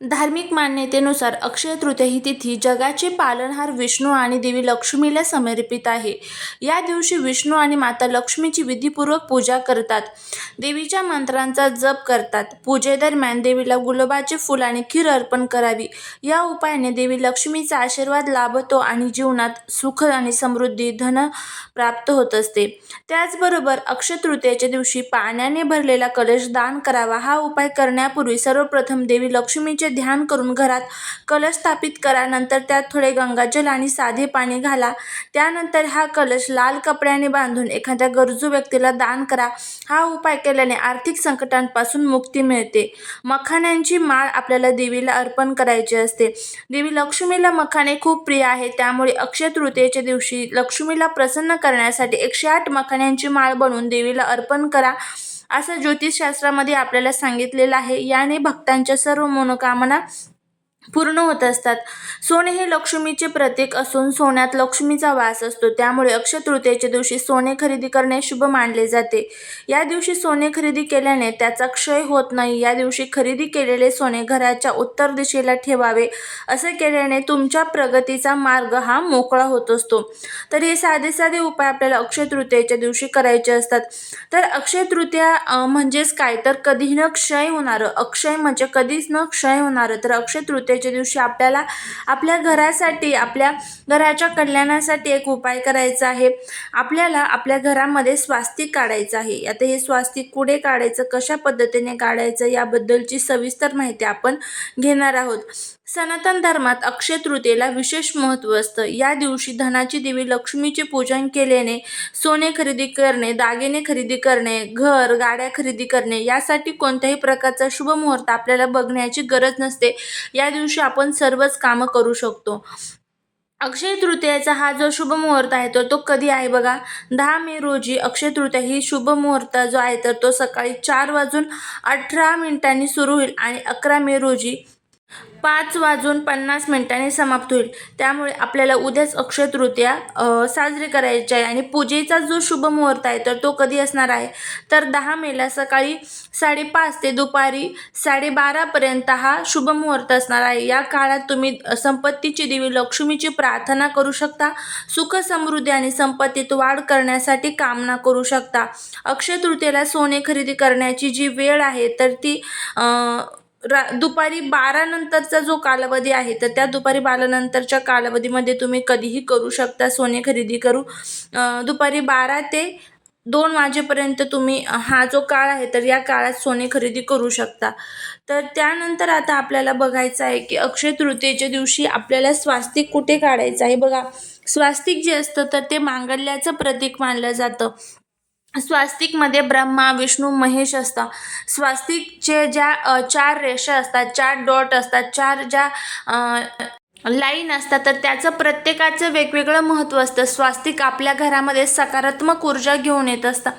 धार्मिक मान्यतेनुसार अक्षय तृतीया ही तिथी जगाचे पालनहार विष्णू आणि देवी लक्ष्मीला समर्पित आहे. या दिवशी विष्णू आणि माता लक्ष्मीची विधीपूर्वक पूजा करतात. देवीच्या मंत्रांचा जप करतात. पूजेदरम्यान देवीला गुलाबाचे फूल आणि खीर अर्पण करावी. या उपायाने देवी लक्ष्मीचा आशीर्वाद लाभतो आणि जीवनात सुख आणि समृद्धी धन प्राप्त होत असते. त्याचबरोबर अक्षय तृतीयेच्या दिवशी पाण्याने भरलेला कलश दान करावा हा उपाय करण्यापूर्वी सर्वप्रथम देवी लक्ष्मीचे ध्यान करून घरात कलश स्थापित करा. नंतर त्यात थोडे गंगाजल आणि साधे पाणी घाला. त्यानंतर हा कलश लाल कपड्याने बांधून एखाद्या गरजू व्यक्तीला दान करा. हा उपाय केल्याने आर्थिक संकटांपासून मुक्ती मिळते. मखाण्यांची माळ आपल्याला देवीला अर्पण करायची असते. देवी लक्ष्मीला मखाणे खूप प्रिय आहे त्यामुळे अक्षय तृतीयेच्या दिवशी लक्ष्मीला प्रसन्न करण्यासाठी एकशे आठ मखाण्यांची माळ बनवून देवीला अर्पण करा. असं ज्योतिषशास्त्रामध्ये आपल्याला सांगितलेलं आहे. याने भक्तांच्या सर्व मनोकामना पूर्ण होत असतात. सोने हे लक्ष्मीचे प्रतीक असून सोन्यात लक्ष्मीचा वास असतो. त्यामुळे अक्षय तृतीयेच्या दिवशी सोने खरेदी करणे शुभ मानले जाते. या दिवशी सोने खरेदी केल्याने त्याचा क्षय होत नाही. या दिवशी खरेदी केलेले सोने घराच्या उत्तर दिशेला ठेवावे. असे केल्याने तुमच्या प्रगतीचा मार्ग हा मोकळा होत असतो. तर हे साधे साधे उपाय आपल्याला अक्षय तृतीयेच्या दिवशी करायचे असतात. तर अक्षय तृतीया म्हणजेच काय? तर कधीही न क्षय होणारं अक्षय म्हणजे कधीच न क्षय होणारं. तर अक्षय तृतीयेच्या दिवशी आपल्याला आपल्या घरासाठी आपल्या घराच्या कल्याणासाठी एक उपाय करायचा आहे. आपल्याला आपल्या घरामध्ये स्वास्तिक काढायचं आहे. आता हे स्वास्तिक कुठे काढायचं कशा पद्धतीने काढायचं याबद्दलची सविस्तर माहिती आपण घेणार आहोत. सनातन धर्मात अक्षय तृतीयेला विशेष महत्त्व असतं. या दिवशी धनाची देवी लक्ष्मीचे पूजन केल्याने सोने खरेदी करणे दागिने खरेदी करणे घर गाड्या खरेदी करणे यासाठी कोणत्याही प्रकारचा शुभ मुहूर्त आपल्याला बघण्याची गरज नसते. या दिवशी आपण सर्वच कामं करू शकतो. अक्षय तृतीयाचा हा जो शुभ मुहूर्त आहे तर तो कधी आहे बघा? दहा मे रोजी अक्षय तृतीया ही शुभ मुहूर्त जो आहे तर तो सकाळी चार वाजून अठरा मिनिटांनी सुरू होईल आणि अकरा मे रोजी पाच वाजून पन्नास मिनिटांनी समाप्त होईल. त्यामुळे आपल्याला उद्याच अक्षय तृतीया साजरी करायची आहे आणि पूजेचा जो शुभ मुहूर्त आहे तर तो कधी असणार आहे? तर दहा मेला सकाळी साडेपाच ते दुपारी साडेबारापर्यंत हा शुभ मुहूर्त असणार आहे. या काळात तुम्ही संपत्तीची देवी लक्ष्मीची प्रार्थना करू शकता. सुख समृद्धी आणि संपत्तीत वाढ करण्यासाठी कामना करू शकता. अक्षय तृतीयेला सोने खरेदी करण्याची जी वेळ आहे तर ती रा दुपारी बारा नंतरचा जो कालावधी आहे तर त्या दुपारी बारा नंतरच्या कालावधीमध्ये तुम्ही कधीही करू शकता सोने खरेदी करू. दुपारी बारा ते दोन वाजेपर्यंत तुम्ही हा जो काळ आहे तर या काळात सोने खरेदी करू शकता. तर त्यानंतर आता आपल्याला बघायचं आहे की अक्षय तृतीयेच्या दिवशी आपल्याला स्वास्तिक कुठे काढायचं आहे? बघा स्वास्तिक जे असतं तर ते मांगल्याचं प्रतीक मानलं जातं. स्वास्तिकमध्ये ब्रह्मा विष्णू महेश असतं स्वास्तिकचे ज्या चार रेषा असतात चार डॉट असतात चार ज्या लाईन असतात तर त्याचं प्रत्येकाचं वेगवेगळं महत्त्व असतं. स्वास्तिक आपल्या घरामध्ये सकारात्मक ऊर्जा घेऊन येत असतं.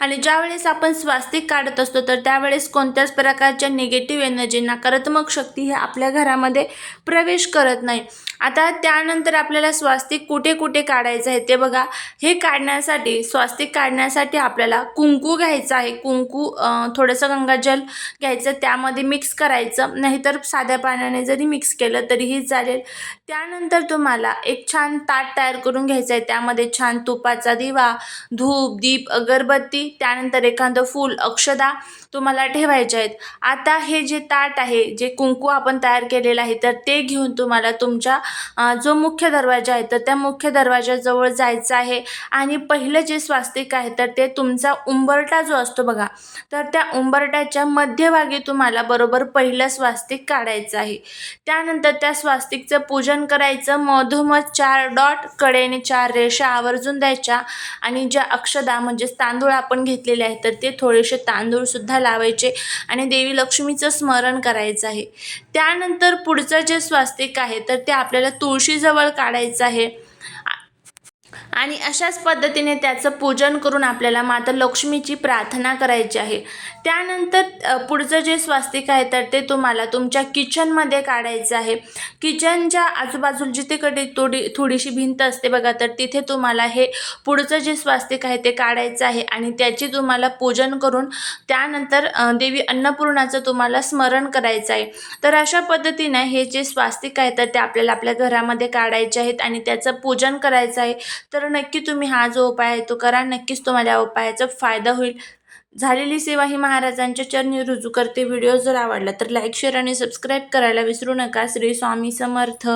आणि ज्यावेळेस आपण स्वास्तिक काढत असतो तर त्यावेळेस कोणत्याच प्रकारच्या निगेटिव्ह एनर्जी नकारात्मक शक्ती हे आपल्या घरामध्ये प्रवेश करत नाही. आता त्यानंतर आपल्याला स्वास्तिक कुठे कुठे काढायचं आहे ते बघा. हे काढण्यासाठी स्वास्तिक काढण्यासाठी आपल्याला कुंकू घ्यायचं आहे. कुंकू थोडंसं गंगाजल घ्यायचं त्यामध्ये मिक्स करायचं. नाहीतर साध्या पाण्याने जरी मिक्स केलं तरीही चालेल. त्यानंतर तुम्हाला एक छान ताट तयार करून घ्यायचं आहे. त्यामध्ये छान तुपाचा दिवा धूप दीप अगरबत्ती त्यानंतर एखादं फूल अक्षदा तुम्हाला ठेवायचे आहेत. आता हे जे ताट आहे जे कुंकू आपण तयार केलेलं आहे तर ते घेऊन तुम्हाला तुमच्या जो मुख्य दरवाजा आहे तर त्या मुख्य दरवाजाजवळ जायचं आहे. आणि पहिलं जे स्वास्तिक आहे तर ते तुमचा उंबरटा जो असतो बघा तर त्या उंबरट्याच्या मध्यभागी तुम्हाला बरोबर पहिलं स्वास्तिक काढायचं आहे. त्यानंतर त्या स्वास्तिकचं पूजन करायचं मधोमध चार डॉट कडेने चार रेषा आवर्जून द्यायच्या आणि ज्या अक्षदा म्हणजेच तांदूळ आपण घेतलेले आहेत तर ते थोडेसे तांदूळसुद्धा लावायचे आणि देवी लक्ष्मीचं स्मरण करायचं आहे. त्यानंतर पुढचं जे स्वास्तिक आहे तर ते आपल्याला तुळशीजवळ काढायचं आहे. आणि अशाच पद्धतीने त्याचं पूजन करून आपल्याला माता लक्ष्मीची प्रार्थना करायची आहे. त्यानंतर पुढचं जे स्वास्तिक आहे तर ते तुम्हाला तुमच्या किचनमध्ये काढायचं आहे. किचनच्या आजूबाजूला जिथे कडे थोडी थोडीशी भिंत असते बघा तर तिथे तुम्हाला हे पुढचं जे स्वास्तिक आहे ते काढायचं आहे आणि त्याची तुम्हाला पूजन करून त्यानंतर देवी अन्नपूर्णाचं तुम्हाला स्मरण करायचं आहे. तर अशा पद्धतीने हे जे स्वास्तिक आहे तर ते आपल्याला आपल्या घरामध्ये काढायचे आहेत आणि त्याचं पूजन करायचं आहे. तर तर नक्की तुम्ही हा जो उपाय आहे तो करा. नक्कीच तुम्हाला या उपायाचा फायदा होईल. झालेली सेवा ही महाराजांच्या चरणी रुजू करते. व्हिडिओ जर आवडला तर लाईक शेअर आणि सबस्क्राईब करायला विसरू नका. श्री स्वामी समर्थ.